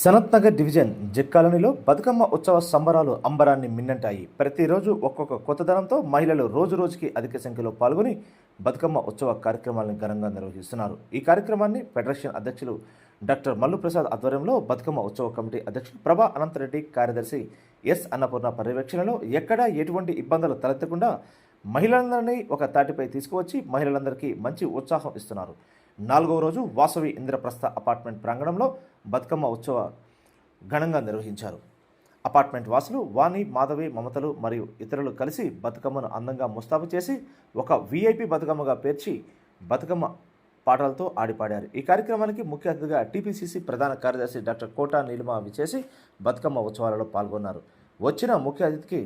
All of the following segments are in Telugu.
సనత్నగర్ డివిజన్ కాలనీలో బతుకమ్మ ఉత్సవ సంబరాలు అంబరాన్ని మిన్నంటాయి. ప్రతిరోజు ఒక్కొక్క కొత్తదనంతో మహిళలు రోజు రోజుకి అధిక సంఖ్యలో పాల్గొని బతుకమ్మ ఉత్సవ కార్యక్రమాలను ఘనంగా నిర్వహిస్తున్నారు. ఈ కార్యక్రమాన్ని ఫెడరేషన్ అధ్యక్షులు డాక్టర్ మల్లు ప్రసాద్ ఆధ్వర్యంలో బతుకమ్మ ఉత్సవ కమిటీ అధ్యక్షులు ప్రభా అనంతరెడ్డి కార్యదర్శి ఎస్ అన్నపూర్ణ పర్యవేక్షణలో ఎక్కడా ఎటువంటి ఇబ్బందులు తలెత్తకుండా మహిళలందరినీ ఒక తాటిపై తీసుకువచ్చి మహిళలందరికీ మంచి ఉత్సాహం ఇస్తున్నారు. నాలుగవ రోజు వాసవి ఇంద్రప్రస్థ అపార్ట్మెంట్ ప్రాంగణంలో బతుకమ్మ ఉత్సవ ఘనంగా నిర్వహించారు. అపార్ట్మెంట్ వాసులు వాణి మాధవి మమతలు మరియు ఇతరులు కలిసి బతుకమ్మను అందంగా ముస్తాబు చేసి ఒక విఐపి బతుకమ్మగా పేర్చి బతుకమ్మ పాటలతో ఆడిపాడారు. ఈ కార్యక్రమానికి ముఖ్య అతిథిగా టీపీసీసీ ప్రధాన కార్యదర్శి డాక్టర్ కోటా నీలిమ విచేసి బతుకమ్మ ఉత్సవాలలో పాల్గొన్నారు. వచ్చిన ముఖ్య అతిథికి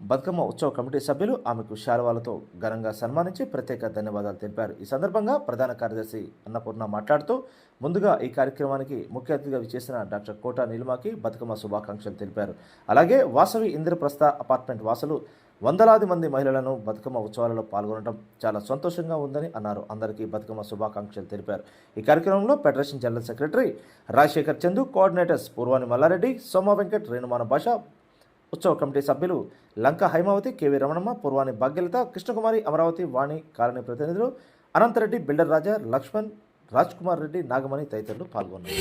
బతుకమ్మ ఉత్సవ కమిటీ సభ్యులు ఆమెకు శాలువాలతో ఘనంగా సన్మానించి ప్రత్యేక ధన్యవాదాలు తెలిపారు. ఈ సందర్భంగా ప్రధాన కార్యదర్శి అన్నపూర్ణ మాట్లాడుతూ ముందుగా ఈ కార్యక్రమానికి ముఖ్య అతిథిగా విచ్చేసిన డాక్టర్ కోట నీలిమాకి బతుకమ్మ శుభాకాంక్షలు తెలిపారు. అలాగే వాసవి ఇంద్రప్రస్థ అపార్ట్మెంట్ వాసులు వందలాది మంది మహిళలను బతుకమ్మ ఉత్సవాలలో పాల్గొనడం చాలా సంతోషంగా ఉందని అన్నారు. అందరికీ బతుకమ్మ శుభాకాంక్షలు తెలిపారు. ఈ కార్యక్రమంలో federation general secretary Rajasekhar Chandu coordinators Purvani Mallareddy Soma Venkat రేణుమాన భాష ఉత్సవ కమిటీ సభ్యులు లంక హైమావతి కేవీ రమణమ్మ పూర్వాణి భాగ్యలత కృష్ణకుమారి అమరావతి వాణి కాలనీ ప్రతినిధులు అనంతరెడ్డి బిల్డర్ రాజా లక్ష్మణ్ రాజ్ కుమార్ రెడ్డి నాగమణి తదితరులు పాల్గొన్నారు.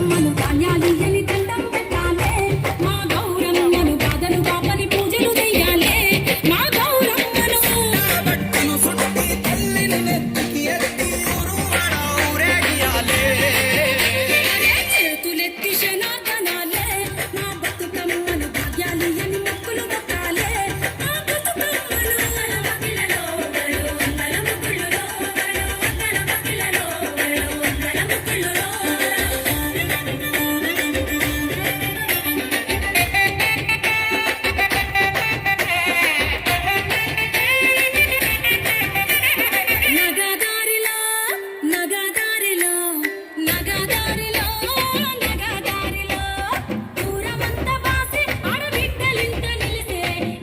గౌరమ్మను ధాన్యాలియ్యని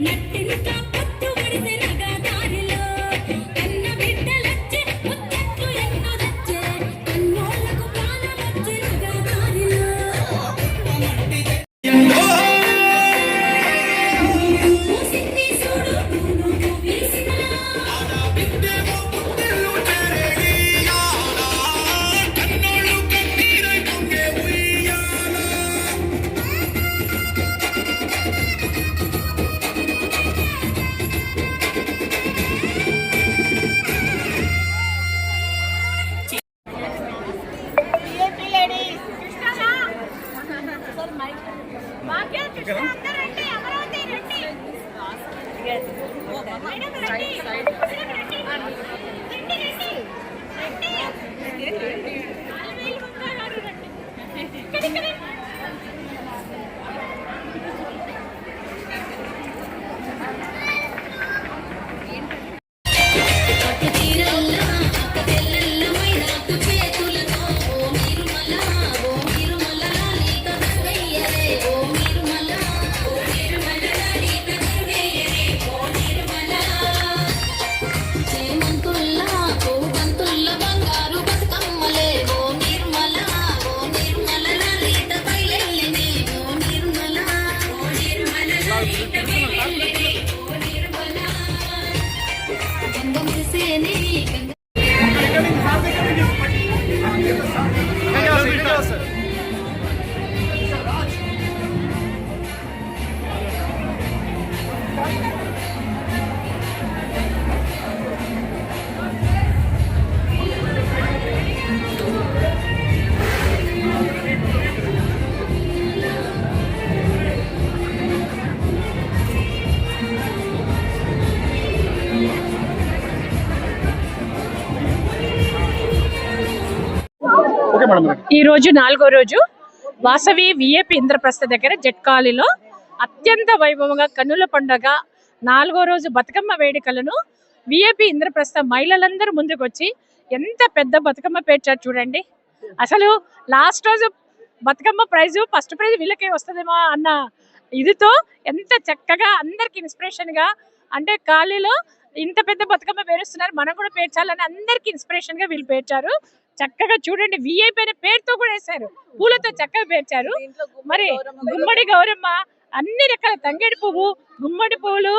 நெட்டில் ఈ రోజు నాలుగో రోజు వాసవి విఏపి ఇంద్రప్రస్థ దగ్గర జట్కాలిలో అత్యంత వైభవంగా కన్నుల పండుగ నాలుగో రోజు బతుకమ్మ వేడుకలను విఏపి ఇంద్రప్రస్థ మహిళలందరూ ముందుకు వచ్చి ఎంత పెద్ద బతుకమ్మ పేర్చారు చూడండి. అసలు లాస్ట్ రోజు బతుకమ్మ ప్రైజ్ ఫస్ట్ ప్రైజ్ వీళ్ళకే వస్తుందేమో అన్న ఇదితో ఎంత చక్కగా అందరికి ఇన్స్పిరేషన్గా అంటే ఖాళీలో ఇంత పెద్ద బతుకమ్మ పేరుస్తున్నారు మనం కూడా పేర్చాలని అందరికీ ఇన్స్పిరేషన్గా వీళ్ళు పేర్చారు. చక్కగా చూడండి విఐపి అనే పేరుతో కూడా వేశారు. పూలతో చక్కగా పేర్చారు. మరి గుమ్మడి గౌరమ్మ అన్ని రకాల తంగేడి పువ్వు గుమ్మడి పువ్వులు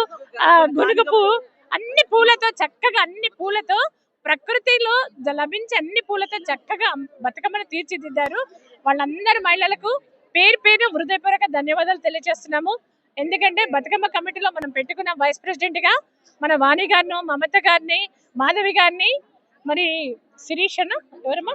గునుగు పువ్వు అన్ని పూలతో చక్కగా అన్ని పూలతో ప్రకృతిలో లభించే అన్ని పూలతో చక్కగా బతుకమ్మను తీర్చిదిద్దారు. వాళ్ళందరి మహిళలకు పేరు పేరు హృదయపూర్వక ధన్యవాదాలు తెలియజేస్తున్నాము. ఎందుకంటే బతుకమ్మ కమిటీలో మనం పెట్టుకున్న వైస్ ప్రెసిడెంట్గా మన వాణి గారిను మమత గారిని మాధవి గారిని మరి శిరీషను? ఎవరమ్మా?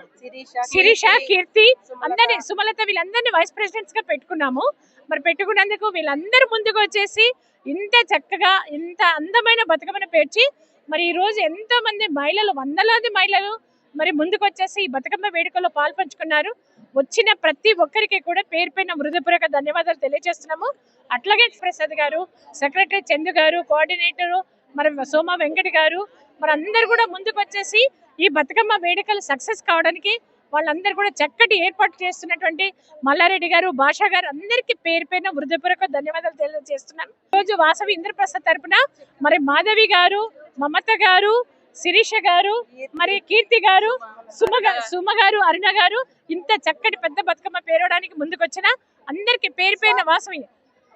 శిరీష కీర్తి అందరినీ సుమలత వీళ్ళందరినీ వైస్ ప్రెసిడెంట్స్గా పెట్టుకున్నాము. మరి పెట్టుకున్నందుకు వీళ్ళందరూ ముందుకు వచ్చేసి ఇంత చక్కగా ఇంత అందమైన బతుకమ్మను పేర్చి మరి ఈ రోజు ఎంతో మంది మహిళలు వందలాది మహిళలు మరి ముందుకు వచ్చేసి ఈ బతుకమ్మ వేడుకలో పాల్పంచుకున్నారు. వచ్చిన ప్రతి ఒక్కరికి కూడా పేరు పైన హృదయపూర్వక ధన్యవాదాలు తెలియజేస్తున్నాము. అట్లాగే ప్రసాద్ గారు సెక్రటరీ చందు గారు కోఆర్డినేటర్ మరి సోమ వెంకట గారు మరి అందరు కూడా ముందుకు వచ్చేసి ఈ బతుకమ్మ వేడుకలు సక్సెస్ కావడానికి వాళ్ళందరూ కూడా చక్కటి ఏర్పాటు చేస్తున్నటువంటి మల్లారెడ్డి గారు భాషా గారు అందరికీ పేరు పైన హృదయపూర్వక ధన్యవాదాలు తెలియజేస్తున్నాను రోజు వాసవి ఇంద్రప్రసాద్ తరపున మరి మాధవి గారు మమత గారు శిరీష గారు మరి కీర్తి గారు సుమ సుమ గారు అరుణ గారు ఇంత చక్కటి పెద్ద బతుకమ్మ పేరవడానికి ముందుకొచ్చిన అందరికి పేరు పైన వాసవి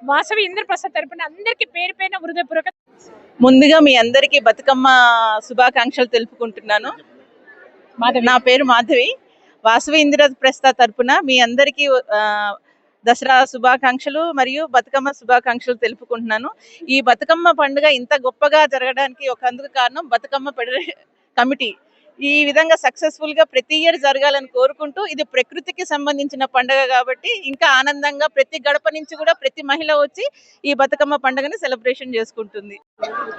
వాసవి ఇంద్రప్రసాద్ తరపున అందరికి పేరు పైన హృదయపూర్వక ముందుగా మీ అందరికీ బతుకమ్మ శుభాకాంక్షలు తెలుపుకుంటున్నాను. నా పేరు మాధవి. వాసవి ఇంద్ర ప్రస్థ తరపున మీ అందరికీ ఆ, దసరా శుభాకాంక్షలు మరియు బతుకమ్మ శుభాకాంక్షలు తెలుపుకుంటున్నాను. ఈ బతుకమ్మ పండుగ ఇంత గొప్పగా జరగడానికి ఒక అందుకు కారణం బతుకమ్మ ఫెడరే కమిటీ. ఈ విధంగా సక్సెస్ఫుల్గా ప్రతి ఇయర్ జరగాలని కోరుకుంటూ ఇది ప్రకృతికి సంబంధించిన పండుగ కాబట్టి ఇంకా ఆనందంగా ప్రతి గడప నుంచి కూడా ప్రతి మహిళ వచ్చి ఈ బతుకమ్మ పండుగని సెలబ్రేషన్ చేసుకుంటుంది.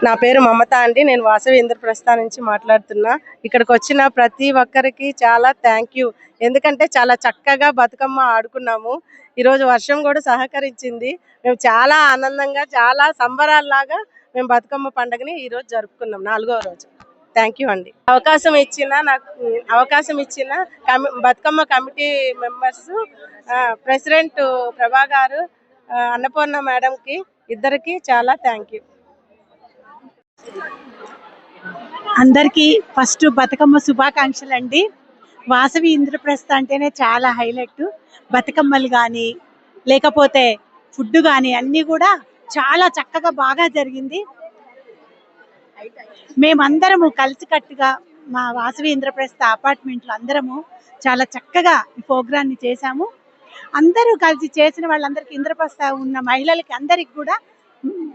నా పేరు మమత అండి. నేను వాసవి ఇంద్రప్రస్థా నుంచి మాట్లాడుతున్నా. ఇక్కడికి వచ్చిన ప్రతి ఒక్కరికి చాలా థ్యాంక్ యూ ఎందుకంటే చాలా చక్కగా బతుకమ్మ ఆడుకున్నాము. ఈరోజు వర్షం కూడా సహకరించింది. మేము చాలా ఆనందంగా చాలా సంబరాల్లాగా మేము బతుకమ్మ పండుగని ఈరోజు జరుపుకున్నాం. నాలుగో రోజు. థ్యాంక్ యూ అండి. అవకాశం ఇచ్చిన నాకు అవకాశం ఇచ్చిన కమి Bathukamma committee members president Prabha garu Annapurna మేడంకి ఇద్దరికి చాలా థ్యాంక్ యూ అందరికీ ఫస్ట్ బతుకమ్మ శుభాకాంక్షలు అండి. వాసవి ఇంద్రప్రస్థ అంటేనే చాలా హైలైట్. బతుకమ్మలు కానీ లేకపోతే ఫుడ్ కానీ అన్నీ కూడా చాలా చక్కగా బాగా జరిగింది. మేమందరము కలిసికట్టుగా మా వాసవి ఇంద్రప్రస్థ అపార్ట్మెంట్లో అందరము చాలా చక్కగా ఈ ప్రోగ్రాన్ని చేశాము. అందరూ కలిసి చేసిన వాళ్ళందరికీ ఇంద్రప్రస్థ ఉన్న మహిళలకి అందరికి కూడా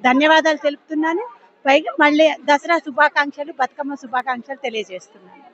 ధన్యవాదాలు తెలుపుతున్నాను. పైగా మళ్ళీ దసరా శుభాకాంక్షలు బతుకమ్మ శుభాకాంక్షలు తెలియజేస్తున్నాను.